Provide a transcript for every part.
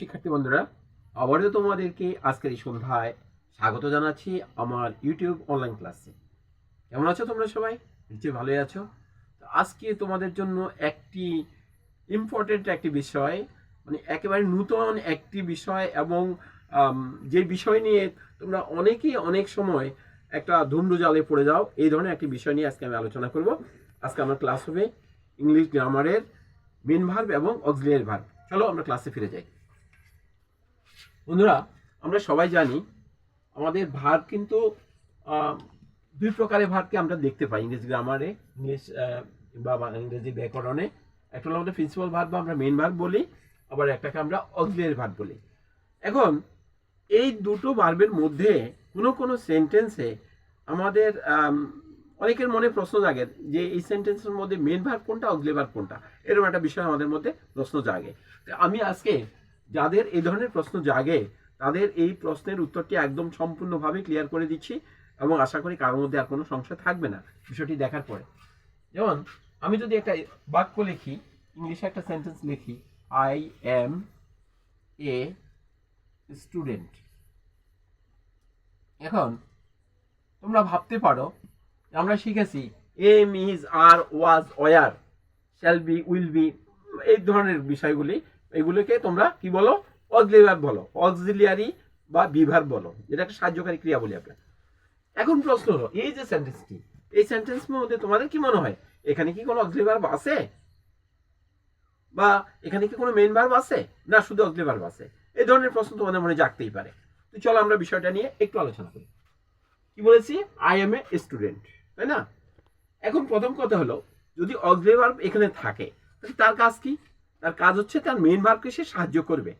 শিক্ষার্থী বন্ধুরা আবারও তোমাদেরকে আজকের এই সন্ধ্যায় স্বাগত জানাচ্ছি আমার ইউটিউব অনলাইন ক্লাসে কেমন আছো তোমরা সবাই? নিশ্চয়ই ভালোই আছো। তো আজকে তোমাদের জন্য একটি ইম্পর্টেন্ট একটি বিষয় মানে একেবারে নূতন একটি বিষয় এবং যে বিষয় নিয়ে তোমরা অনেকেই অনেক সময় একটা ধুমডু জালে পড়ে যাও, এই ধরনের একটি বিষয় নিয়ে আজকে আমি আলোচনা করব। আজকে আমার ক্লাস হবে ইংলিশ গ্রামারের মেন ভার্ব এবং অক্সিলিয়ারি ভার্ব চলো আমরা ক্লাসে ফিরে যাই। বন্ধুরা, আমরা সবাই জানি আমাদের ভার্ব কিন্তু দুই প্রকারের ভার্বকে আমরা দেখতে পাই, ইংরেজি গ্রামারে ইংলিশ বা ইংরেজি ব্যাকরণে। একটা হলো আমাদের প্রিন্সিপাল ভার্ব বা আমরা মেন ভার্ব বলি, আবার একটাকে আমরা অক্সিলিয়ারি ভার্ব বলি। এখন, এই দুটো ভার্বের মধ্যে কোনো কোনো সেন্টেন্সে আমাদের অনেকের মনে প্রশ্ন জাগে যে এই সেন্টেন্সের মধ্যে মেন ভার্ব কোনটা অক্সিলিয়ারি ভার্ব কোনটা? এরকম একটা বিষয় আমাদের মধ্যে প্রশ্ন জাগে। আমি আজকে যাদের এই ধরনের প্রশ্ন জাগে, তাদের এই প্রশ্নের উত্তরটি একদম সম্পূর্ণভাবে ক্লিয়ার করে দিচ্ছি এবং আশা করি কারোর মধ্যে আর কোনো সংশয় থাকবে না বিষয়টি দেখার পরে। যেমন, আমি যদি একটা বাক্য লিখি, ইংলিশে একটা সেন্টেন্স লিখি আই এম এ স্টুডেন্ট এখন, তোমরা ভাবতে পারো আমরা শিখেছি am is are was were shall be will be এই ধরনের বিষয়গুলি এগুলোকে তোমরা কি বলো? অক্সিলিয়ার বলো। অক্সিলিয়ারি বা বিভার বলো। যেটা একটা সাহায্যকারী ক্রিয়া বলি আমরা। এখন প্রশ্ন হলো, এই যে সেন্টেন্সটি এই সেন্টেন্সের মধ্যে তোমাদের কি মনে হয়? এখানে কি কোনো অক্সিলিয়ারি আছে? বা এখানে কি কোনো মেইন ভার্ব আছে? না, শুধু অক্সিলিয়ারি ভার্ব আছে। এই ধরনের প্রশ্ন তোমাদের মনে জাগতেই পারে। তো চলো আমরা বিষয়টা নিয়ে একটু আলোচনা করি। কি বলেছি? আই এম এ স্টুডেন্ট তাই না? এখন প্রথম কথা হলো, যদি অক্সিলিয়ারি ভার্ব এখানে থাকে তার কাজ কি? তার কাজ হচ্ছে তার মেইন ভার্বকে সে সাহায্য করবে,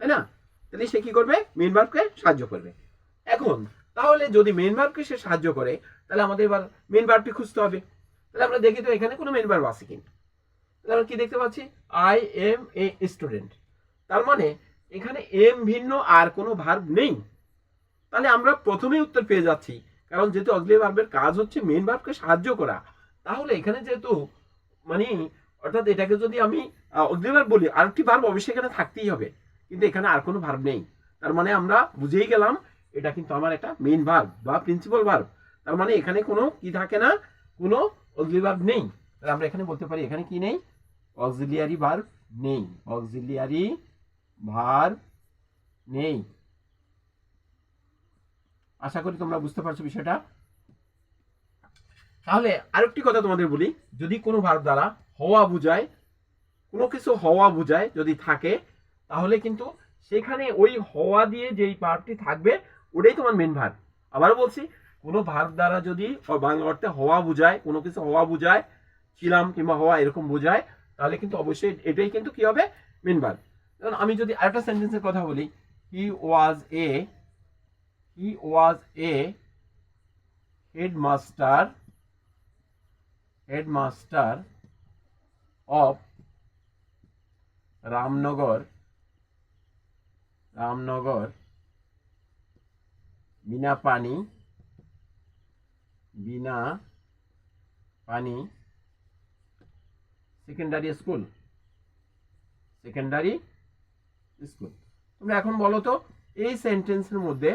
তাই না? তাহলে সে কি করবে? মেইন ভার্বকে সাহায্য করবে। এখন, তাহলে যদি মেইন ভার্বকে সে সাহায্য করে, তাহলে আমাদের এবার মেইন ভার্বটি খুঁজতে হবে। তাহলে আমরা দেখি তো এখানে কোনো মেইন ভার্ব আছে কিনা। তাহলে আমরা কি দেখতে পাচ্ছি? আই এম এ স্টুডেন্ট তার মানে এখানে এম ভিন্ন, আর কোনো ভার্ব নেই। তাহলে আমরা প্রথমেই উত্তর পেয়ে যাচ্ছি, কারণ যেহেতু অগলি ভার্বের কাজ হচ্ছে মেন ভার্বকে সাহায্য করা, তাহলে এখানে যেহেতু মানে অর্থাৎ এটাকে যদি আমি অগ্নি বলি আর আরেকটি ভার্ব অবশ্যই এখানে থাকতেই হবে। কিন্তু এখানে আর কোনো ভার্ব নেই। তার মানে আমরা বুঝেই গেলাম, এটা কিন্তু আমার একটা মেইন ভার্ব বা প্রিন্সিপাল ভার্ব তার মানে এখানে কোনো কি থাকে না, কোনো অগ্নি নেই। তাহলে আমরা এখানে বলতে পারি, এখানে কি নেই? অক্সিলিয়ারি ভার্ব নেই। অক্সিলিয়ারি ভার্ব নেই। আশা করি তোমরা বুঝতে পারছ বিষয়টা। তাহলে আরেকটি কথা তোমাদের বলি, যদি কোনো ভার্ব দ্বারা হওয়া বুঝায়, কোনো কিছু হওয়া বুঝায় যদি থাকে, তাহলে কিন্তু সেখানে ওই হওয়া দিয়ে যেই ভার্বটি থাকবে, ওটাই তোমার মেন ভার্ব আবারও বলছি, কোনো ভার্ব দ্বারা যদি বাংলা অর্থে হওয়া বুঝায়, কোনো কিছু হওয়া বুঝায়, ছিলাম কিংবা হওয়া এরকম বোঝায়, তাহলে কিন্তু অবশ্যই এটাই কিন্তু কি হবে? মেন ভার্ব যেমন আমি যদি আরেকটা সেন্টেন্সের কথা বলি he was a he was a headmaster headmaster of Ramnagar Ramnagar বিনা পানি বিনা পানি সেকেন্ডারি স্কুল সেকেন্ডারি স্কুল তোমরা এখন বলো তো, এই সেন্টেন্সের মধ্যে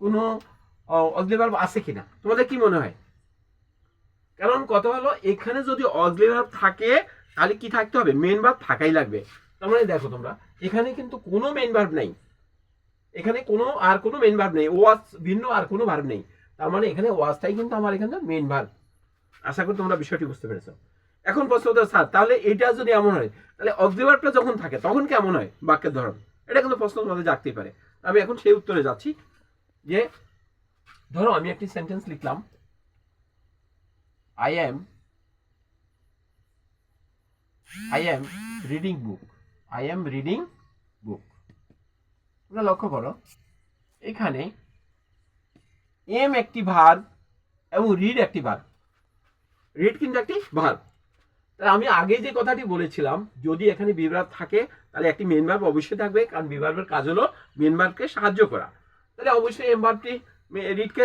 কোনো অগ্নিভার্ব আছে কিনা? তোমাদের কি মনে হয়? কারণ কথা হলো, এখানে যদি অগলি ভার্ব থাকে তাহলে কি থাকতে হবে? মেন ভার্ব থাকাই লাগবে। তার মানে দেখো তোমরা, এখানে কিন্তু কোনো মেন ভার্ব নেই। এখানে কোনো আর কোনো মেন ভার্ব নেই। ওয়াজ ভিন্ন, আর কোনো ভার্ব নেই। তার মানে এখানে ওয়াজটাই কিন্তু আমার এখানে মেন ভার্ব আশা করি তোমরা বিষয়টি বুঝতে পেরেছ। এখন প্রশ্ন হতো স্যার, তাহলে এটা যদি এমন হয়, তাহলে অগ্নি যখন থাকে, তখন কেমন হয় বাক্যের ধরন? এটা কিন্তু প্রশ্ন তোমাদের জাগতেই পারে। আমি এখন সেই উত্তরে যাচ্ছি যে, ধরো আমি একটি সেন্টেন্স লিখলাম। I am I am reading book I am reading book তোমরা লক্ষ্য করো, এখানে এম একটি ভার এবং রিড একটি ভার রিড কিন্তু একটি ভার তাহলে আমি আগে যে কথাটি বলেছিলাম, যদি এখানে বিভাগ থাকে, তাহলে একটি মেন ভার্ব অবশ্যই থাকবে, কারণ বিভাগের কাজ হলো মেন ভার্বকে সাহায্য করা। তাহলে অবশ্যই এম ভার্বটি রিডকে